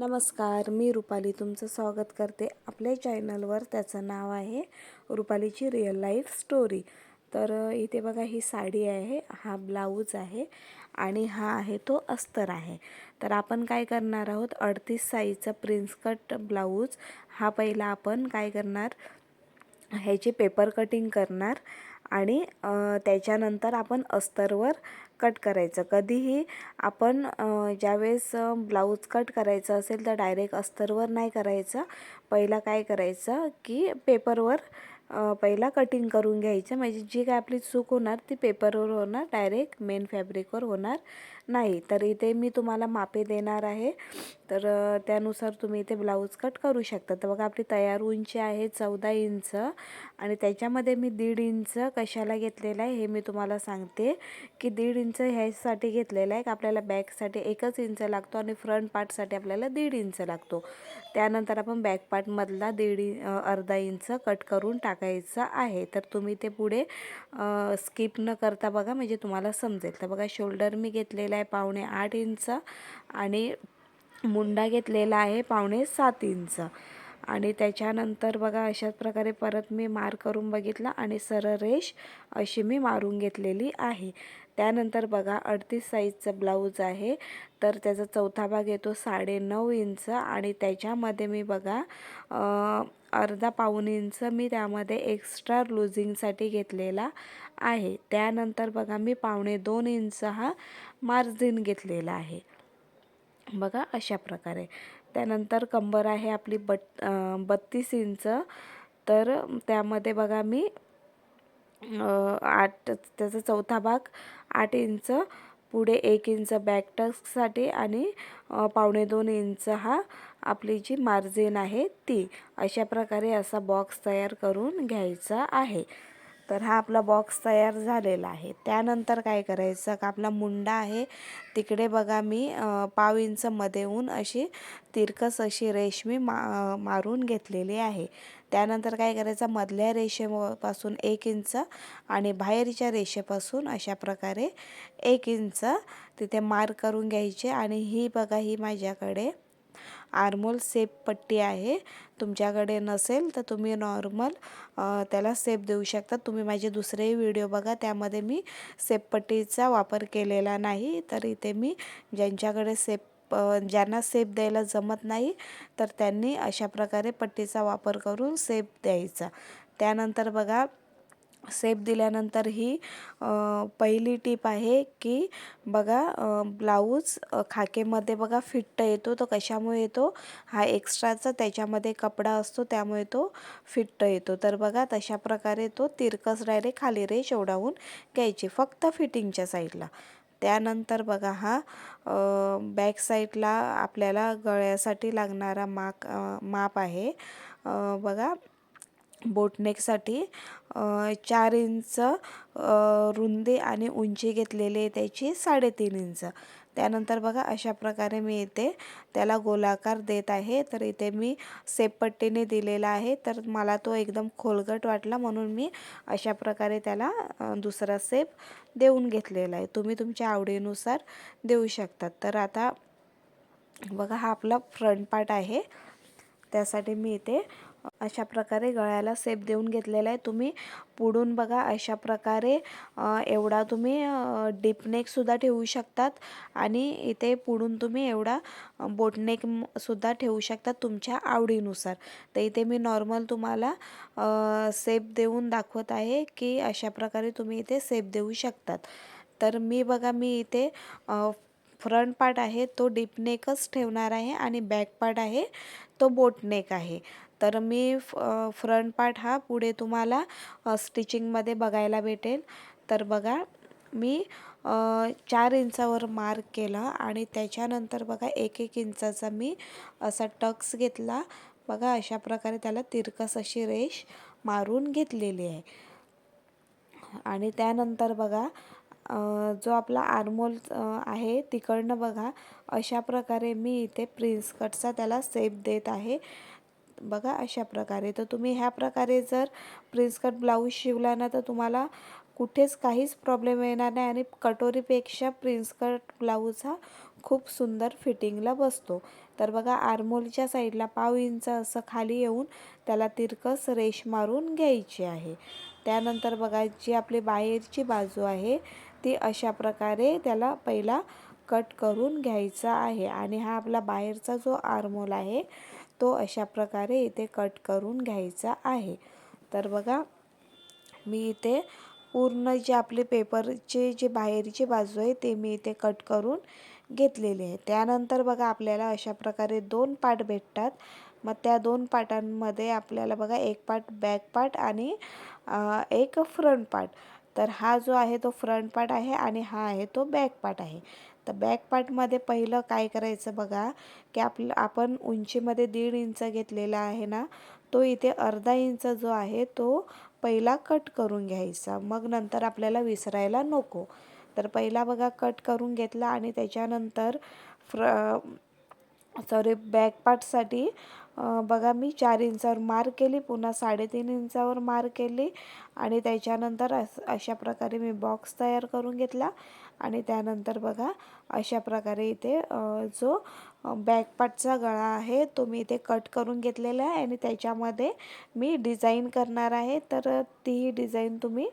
नमस्कार मी रुपाली तुमचं स्वागत करते आपल्या चॅनलवर. त्याचं नाव आहे रुपालीची रिअल लाईफ स्टोरी तर इथे बघा ही साडी आहे हा ब्लाऊज आहे आणि हा आहे तो अस्तर आहे. तर आपण काय करणार आहोत अडतीस साईजचा प्रिन्स कट ब्लाऊज हा पहिला आपण काय करणार ह्याची पेपर कटिंग करणार आणि त्याच्यानंतर आपण अस्तरवर कट करायचं. कधीही आपण ज्यावेळेस ब्लाऊज कट करायचं असेल तर डायरेक्ट अस्तरवर नाही करायचं. पहिला काय करायचं की पेपरवर पहिला कटिंग करून घ्यायचं. म्हणजे जी काय आपली चूक होणार ती पेपरवर होणार. डायरेक्ट मेन फॅब्रिकवर होणार. नाही तर इथे मी तुम्हाला मापे देणार आहे. तर त्यानुसार तुम्ही इथे ब्लाऊज कट करू शकता. तर बघा आपली तयार उंची आहे चौदा इंच आणि त्याच्यामध्ये मी दीड इंच कशाला घेतलेलं आहे हे मी तुम्हाला सांगते. की दीड इंच ह्यासाठी घेतलेलं आहे. की आपल्याला बॅकसाठी एकच इंच लागतो आणि फ्रंट पार्टसाठी आपल्याला दीड इंच लागतो. त्यानंतर आपण बॅक पार्टमधला दीड अर्धा इंच कट करून टाकायचा आहे. तर तुम्ही ते पुढे स्किप न करता बघा म्हणजे तुम्हाला समजेल. तर बघा शोल्डर मी घेतलेला आहे पावणे आठ इंच आणि मुंडा घेतलेला आहे पावणे सात इंच. आणि त्याच्यानंतर बघा अशाच प्रकारे परत मी मार करून बघितला आणि सरळ रेष अशी मी मारून घेतलेली आहे. त्यानंतर बघा अडतीस साईजचं ब्लाऊज आहे. तर त्याचा चौथा भाग येतो साडे नऊ इंच आणि त्याच्यामध्ये मी बघा अर्धा पाऊण इंच मी त्यामध्ये एक्स्ट्रा लुझिंगसाठी घेतलेला आहे. त्यानंतर बघा मी पावणे दोन इंच हा मार्जिन घेतलेला आहे. बघा अशा प्रकारे. त्यानंतर कंबर आहे आपली बट बत्तीस इंच. तर त्यामध्ये बघा मी आठ त्याचा चौथा भाग आठ इंच पुढे एक इंच बॅक टक्ससाठी आणि पावणे दोन इंच हा आपली जी मार्जिन आहे ती. अशा प्रकारे असा बॉक्स तयार करून घ्यायचा आहे. तर हा आपला बॉक्स तयार झालेला आहे. त्यानंतर काय करायचं? का आपला मुंडा आहे. तिकडे बघा मी पाव इंच मध्येहून अशी तिरकस अशी रेशमी मा मारून घेतलेली आहे. त्यानंतर काय करायचं? मधल्या रेषेपासून एक इंच आणि बाहेरच्या रेषेपासून अशा प्रकारे एक इंच तिथे मार्क करून घ्यायचे. आणि ही बघा ही माझ्याकडे आर्मोल सेप पट्टी आहे. तुमच्याकडे नसेल तर तुम्ही नॉर्मल त्याला सेप देऊ शकता. तुम्ही माझे दुसरेही व्हिडिओ बघा. त्यामध्ये मी सेप पट्टीचा वापर केलेला नाही. तर इथे मी ज्यांच्याकडे सेप ज्यांना सेप द्यायला जमत नाही तर त्यांनी अशा प्रकारे पट्टीचा वापर करून सेप द्यायचा. त्यानंतर बघा सेप दिल्यानंतर ही पहिली टीप आहे की बघा ब्लाऊज खाकेमध्ये बघा फिट्ट येतो तो कशामुळे येतो? हा एक्स्ट्राचा त्याच्यामध्ये कपडा असतो त्यामुळे तो फिट्ट येतो. तर बघा तशा प्रकारे तो तिरकस डायरेक्ट खाली रेष ओढावून घ्यायची फक्त फिटिंगच्या साईडला. त्यानंतर बघा हा बॅक साईडला आपल्याला गळ्यासाठी लागणारा माक माप आहे. बघा बोटनेकसाठी चार इंच रुंदी आणि उंची घेतलेली आहे त्याची साडेतीन इंच. त्यानंतर बघा अशा प्रकारे मी इथे त्याला गोलाकार देत आहे. तर इथे मी सेपपट्टीने दिलेला आहे. तर मला तो एकदम खोलगट वाटला म्हणून मी अशा प्रकारे त्याला दुसरा सेप देऊन घेतलेला आहे. तुम्ही तुमच्या आवडीनुसार देऊ शकतात. तर आता बघा हा आपला फ्रंट पार्ट आहे. त्यासाठी मी इथे अशा प्रकारे गळ्याला सेप देऊन घेतलेला आहे. तुम्ही पुढून बघा अशा प्रकारे एवढा तुम्ही डीपनेकसुद्धा ठेवू शकतात आणि इथे पुढून तुम्ही एवढा बोटनेक सुद्धा ठेवू शकतात तुमच्या आवडीनुसार. तर इथे मी नॉर्मल तुम्हाला सेप देऊन दाखवत आहे की अशा प्रकारे तुम्ही इथे सेप देऊ शकतात. तर मी बघा मी इथे फ्रंट पार्ट आहे तो डीपनेकच ठेवणार आहे आणि बॅक पार्ट आहे तो बोटनेक आहे. तर मी फ्रंट पार्ट हा पुढे तुम्हाला स्टिचिंगमध्ये बघायला भेटेल. तर बघा मी चार इंचावर मार्क केलं आणि त्याच्यानंतर बघा एक एक इंचाचा मी असा टक्स घेतला. बघा अशा प्रकारे त्याला तिरकस अशी रेष मारून घेतलेली आहे. आणि त्यानंतर बघा जो आपला आर्मोल आहे तिकडनं बघा अशा प्रकारे मी इथे प्रिन्स कटचा त्याला सेप देत आहे. बघा अशा प्रकारे. तर तुम्ही ह्या प्रकारे जर प्रिन्स कट ब्लाऊज शिवला ना तर तुम्हाला कुठेच काहीच प्रॉब्लेम येणार नाही आणि कटोरीपेक्षा प्रिन्स कट ब्लाऊज हा खूप सुंदर फिटिंगला बसतो. तर बघा आरमोलच्या साईडला पाव इंच असं खाली येऊन त्याला तिरकस रेश मारून घ्यायची आहे. त्यानंतर बघा जी आपली बाहेरची बाजू आहे ती अशा प्रकारे त्याला पहिला कट करून घ्यायचा आहे. आणि हा आपला बाहेरचा जो आरमोल आहे तो अशा प्रकारे इथे कट करून घ्यायचा आहे. तर बघा मी इथे पूर्ण जे आपले पेपरचे जे बाहेरची बाजू आहे ते मी इथे कट करून घेतलेले आहे. त्यानंतर बघा आपल्याला अशा प्रकारे दोन पार्ट भेटतात. मग त्या दोन पार्टांमध्ये आपल्याला बघा एक पार्ट बॅक पार्ट आणि एक फ्रंट पार्ट. तर हा जो आहे तो फ्रंट पार्ट आहे आणि हा आहे तो बॅक पार्ट आहे. तर बॅक पार्टमध्ये पहिलं काय करायचं बघा की आपलं आपण उंचीमध्ये दीड इंच घेतलेला आहे ना तो इथे अर्धा इंच जो आहे तो पहिला कट करून घ्यायचा. मग नंतर आपल्याला विसरायला नको. तर पहिला बघा कट करून घेतला आणि त्याच्यानंतर फ्र सॉरी बॅक पार्टसाठी बघा मी चार इंचावर मार्क केली पुन्हा साडेतीन इंचावर मार्क केली आणि त्याच्यानंतर अशा प्रकारे मी बॉक्स तयार करून घेतला आणि त्यानंतर बघा अशा प्रकारे इथे जो बॅकपार्टचा गळा आहे तो मी इथे कट करून घेतलेला आहे आणि त्याच्यामध्ये मी डिझाईन करणार आहे. तर ती डिझाईन तुम्ही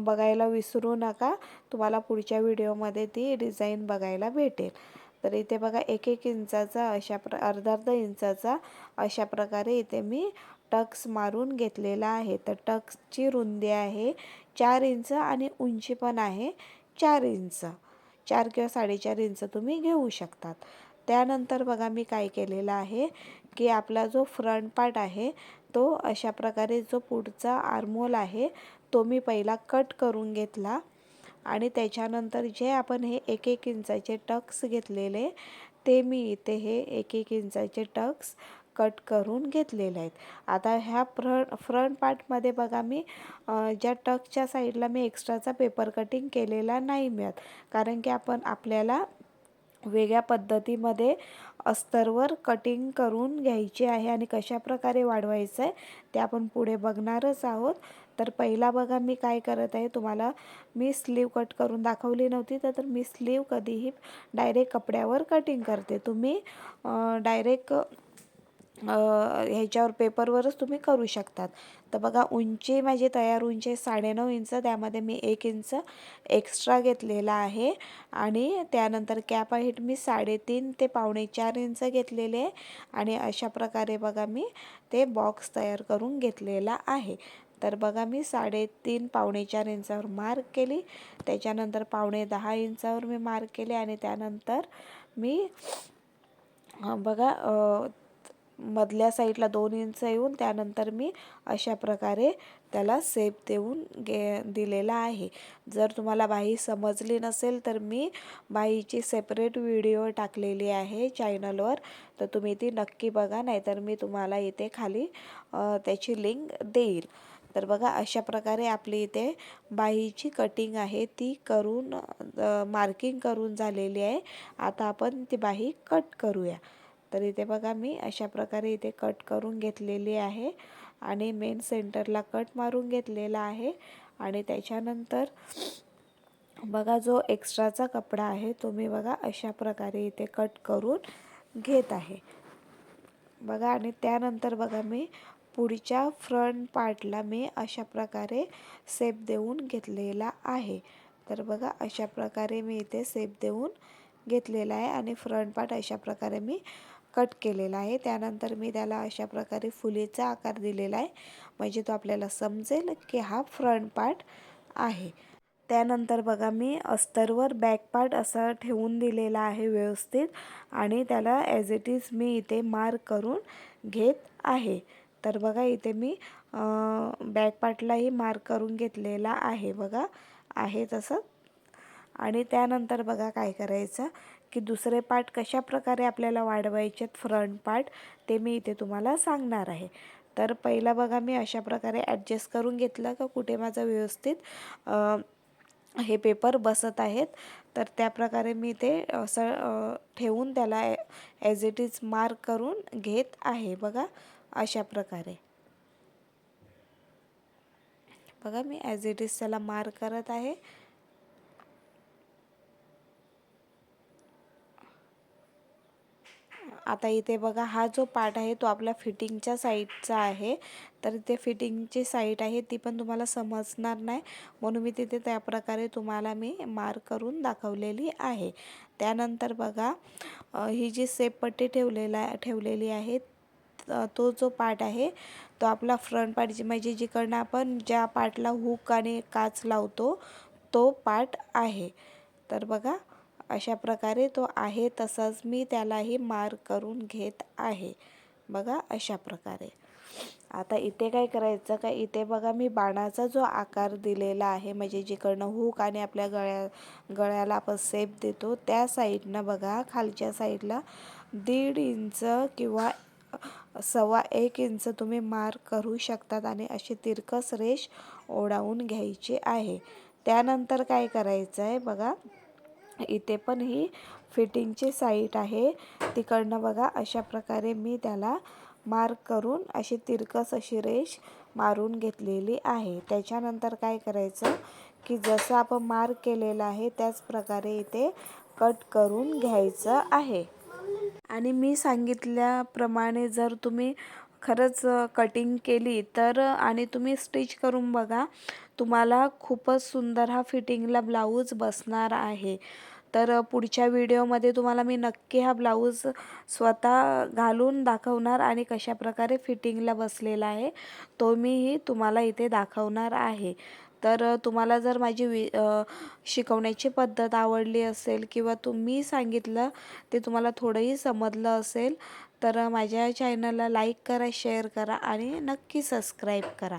बघायला विसरू नका. तुम्हाला पुढच्या व्हिडिओमध्ये ती डिझाईन बघायला भेटेल. तर इथे बघा एक एक इंचाचा अशा प्र अर्धा अर्धा इंचाचा अशा प्रकारे इथे मी टक्स मारून घेतलेला आहे. तर टक्सची रुंदी आहे चार इंच आणि उंची पण आहे चार इंच. चार किंवा साडेचार इंच तुम्ही घेऊ शकतात. त्यानंतर बघा मी काय केलेलं आहे की आपला जो फ्रंट पार्ट आहे तो अशा प्रकारे जो पुढचा आर्मोल आहे तो मी पहिला कट करून घेतला. आणि त्याच्यानंतर जे आपण हे एक एक इंचाचे टक्स घेतलेले ते मी इथे हे एक एक इंचाचे टक्स कट करून घेतलेले आहेत. आता ह्या फ्रंट फ्रंट पार्टमध्ये बघा मी ज्या टकच्या साईडला मी एक्स्ट्राचा पेपर कटिंग केलेला नाही मिळत. कारण की आपण आपल्याला वेगळ्या पद्धतीमध्ये अस्तरवर कटिंग करून घ्यायची आहे आणि कशा प्रकारे वाढवायचं आहे ते आपण पुढे बघणारच आहोत. तर पहिला बघा मी काय करत आहे. तुम्हाला मी स्लीव कट करून दाखवली नव्हती तर मी स्लीव कधीही डायरेक्ट कपड्यावर कटिंग करते. तुम्ही डायरेक्ट ह्याच्यावर पेपरवरच तुम्ही करू शकतात. तर बघा उंची माझी तयार उंची साडेनऊ इंच त्यामध्ये मी एक इंच एक्स्ट्रा घेतलेला आहे. आणि त्यानंतर कॅप हाईट मी साडेतीन ते पावणे चार इंच घेतलेले आहे. आणि अशा प्रकारे बघा मी ते बॉक्स तयार करून घेतलेला आहे. तर बघा मी साडेतीन पावणे चार इंचावर मार्क केली. त्याच्यानंतर पावणे दहा इंचावर मी मार्क केले आणि त्यानंतर मी बघा मधल्या साईडला दोन इंच येऊन त्यानंतर मी अशा प्रकारे त्याला सेप देऊन गे दिलेला आहे. जर तुम्हाला बाई समजली नसेल तर मी बाईची सेपरेट व्हिडिओ टाकलेली आहे चॅनलवर. तर तुम्ही ती नक्की बघा नाहीतर मी तुम्हाला इथे खाली त्याची लिंक देईल. तर बघा अशा प्रकारे आपली इथे बाईची कटिंग आहे. ती करून मार्किंग करून झालेली आहे. आता आपण ती बाही कट करूया. तर इथे बघा मी अशा प्रकारे इथे कट करून घेतलेली आहे. आणि मेन सेंटरला कट मारून घेतलेला आहे. आणि त्याच्यानंतर बघा जो एक्स्ट्राचा कपडा आहे तो मी बघा अशा प्रकारे इथे कट करून घेत आहे. बघा आणि त्यानंतर बघा मी पुढच्या फ्रंट पार्टला मी अशा प्रकारे सेप देऊन घेतलेला आहे. तर बघा अशा प्रकारे मी इथे सेप देऊन घेतलेला आहे आणि फ्रंट पार्ट अशा प्रकारे मी कट केलेला आहे. त्यानंतर मी त्याला अशा प्रकारे फुलीचा आकार दिलेला आहे. म्हणजे तो आपल्याला समजेल की हा फ्रंट पार्ट आहे. त्यानंतर बघा मी अस्तरवर बॅक पार्ट असा ठेवून दिलेला आहे व्यवस्थित आणि त्याला ॲज इट इज मी इथे मार्क करून घेत आहे. तर बघा इथे मी बॅक पार्टलाही मार्क करून घेतलेला आहे बघा. आहे तसं. आणि त्यानंतर बघा काय करायचं की दुसरे पार्ट कशा प्रकारे आपल्याला वाढवायचे फ्रंट पार्ट ते मी इथे तुम्हाला सांगणार आहे. तर पहिला बघा मी अशा प्रकारे ॲडजस्ट करून घेतलं का कुठे माझं व्यवस्थित हे पेपर बसत आहेत. तर त्या प्रकारे मी ते असं ठेवून त्याला ॲज इट इज मार्क करून घेत आहे बघा. अशा प्रकारे. बघा मी ॲज इट इज त्याला मार्क करत आहे. आता इथे बघा हा जो पार्ट आहे तो आपल्या फिटिंगच्या साईडचा आहे. तर इथे फिटिंगची साईड आहे ती पण तुम्हाला समजणार नाही. म्हणून मी तिथे त्या प्रकारे तुम्हाला मी मार्क करून दाखवलेली आहे. त्यानंतर बघा ही जी सेप पट्टी ठेवलेला ठेवलेली आहे तो जो पार्ट आहे तो आपला फ्रंट पार्ट म्हणजे जिकडनं आपण ज्या पार्टला हुक आणि काच लावतो तो पार्ट आहे. तर बघा अशा प्रकारे तो आहे तसाच मी त्यालाही मार्क करून घेत आहे. बघा अशा प्रकारे. आता इथे काय करायचं का? इथे बघा मी बाणाचा जो आकार दिलेला आहे म्हणजे जिकडनं हुक आणि आपल्या गळ्या गळ्याला आपण सेप देतो त्या साईडनं बघा खालच्या साईडला दीड इंच किंवा सव्वा एक इंच तुम्ही मार्क करू शकतात आणि अशी तिरकस रेष ओढावून घ्यायची आहे. त्यानंतर काय करायचं आहे बघा इथे पण ही फिटिंगची साईट आहे. तिकडनं बघा अशा प्रकारे मी त्याला मार्क करून अशी तिरकस अशी रेष मारून घेतलेली आहे. त्याच्यानंतर काय करायचं की जसं आपण मार्क केलेलं आहे त्याच प्रकारे इथे कट करून घ्यायचं आहे. आणि मी सांगितल्याप्रमाणे जर तुम्ही खरंच कटिंग केली तर आणि तुम्ही स्टिच करून बघा तुम्हाला खूपच सुंदर हा फिटिंगला ब्लाऊज बसणार आहे. तर पुढच्या व्हिडिओमध्ये तुम्हाला मी नक्की हा ब्लाऊज स्वतः घालून दाखवणार आणि कशाप्रकारे फिटिंगला बसलेला आहे तो मीही तुम्हाला इथे दाखवणार आहे. तर तुम्हाला जर माझी वि शिकवण्याची पद्धत आवडली असेल किंवा तुम्ही सांगितलं ते तुम्हाला थोडंही समजलं असेल तर माझ्या चॅनलला लाईक करा शेअर करा आणि नक्की सबस्क्राईब करा.